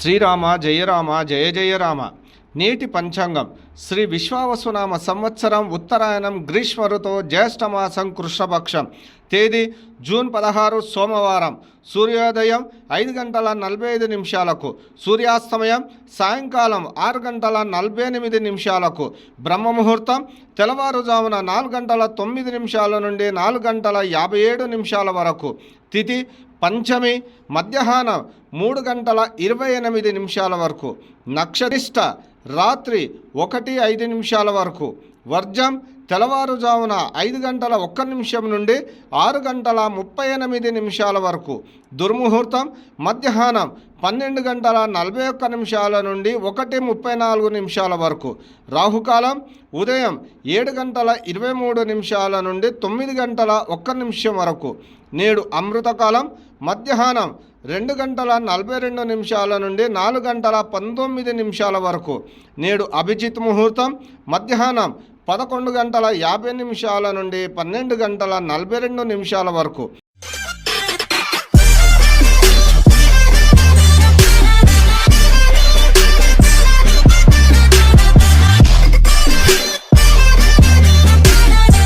శ్రీరామ జయరామ జయ జయరామ నేటి పంచాంగం. శ్రీ విశ్వావసునామ సంవత్సరం ఉత్తరాయణం గ్రీష్మ ఋతువు జ్యేష్ఠమాసం కృష్ణపక్షం. తేదీ జూన్ పదహారు సోమవారం. సూర్యోదయం ఐదు గంటల నలభై ఐదు నిమిషాలకు. సూర్యాస్తమయం సాయంకాలం ఆరు గంటల నలభై ఎనిమిది నిమిషాలకు. బ్రహ్మ ముహూర్తం తెల్లవారుజామున నాలుగు గంటల తొమ్మిది నిమిషాల నుండి నాలుగు గంటల యాభై ఏడు నిమిషాల వరకు. తిథి పంచమి. మధ్యాహ్నం మూడు గంటల ఇరవై ఎనిమిది నిమిషాల వరకు. నక్షత్రిష్ట రాత్రి ఒకటి ఐదు నిమిషాల వరకు. వర్జం తెల్లవారుజామున ఐదు గంటల ఒక్క నిమిషం నుండి ఆరు గంటల ముప్పై ఎనిమిది నిమిషాల వరకు. దుర్ముహూర్తం మధ్యాహ్నం పన్నెండు గంటల నలభై ఒక్క నిమిషాల నుండి ఒకటి ముప్పై నాలుగు నిమిషాల వరకు. రాహుకాలం ఉదయం ఏడు గంటల ఇరవై మూడు నిమిషాల నుండి తొమ్మిది గంటల ఒక్క నిమిషం వరకు. నేడు అమృతకాలం. మధ్యాహ్నం రెండు గంటల నలభై రెండు నిమిషాల నుండి నాలుగు గంటల పంతొమ్మిది నిమిషాల వరకు నేడు అభిజిత్ ముహూర్తం. మధ్యాహ్నం పదకొండు గంటల యాభై నిమిషాల నుండి పన్నెండు గంటల నలభై రెండు నిమిషాల వరకు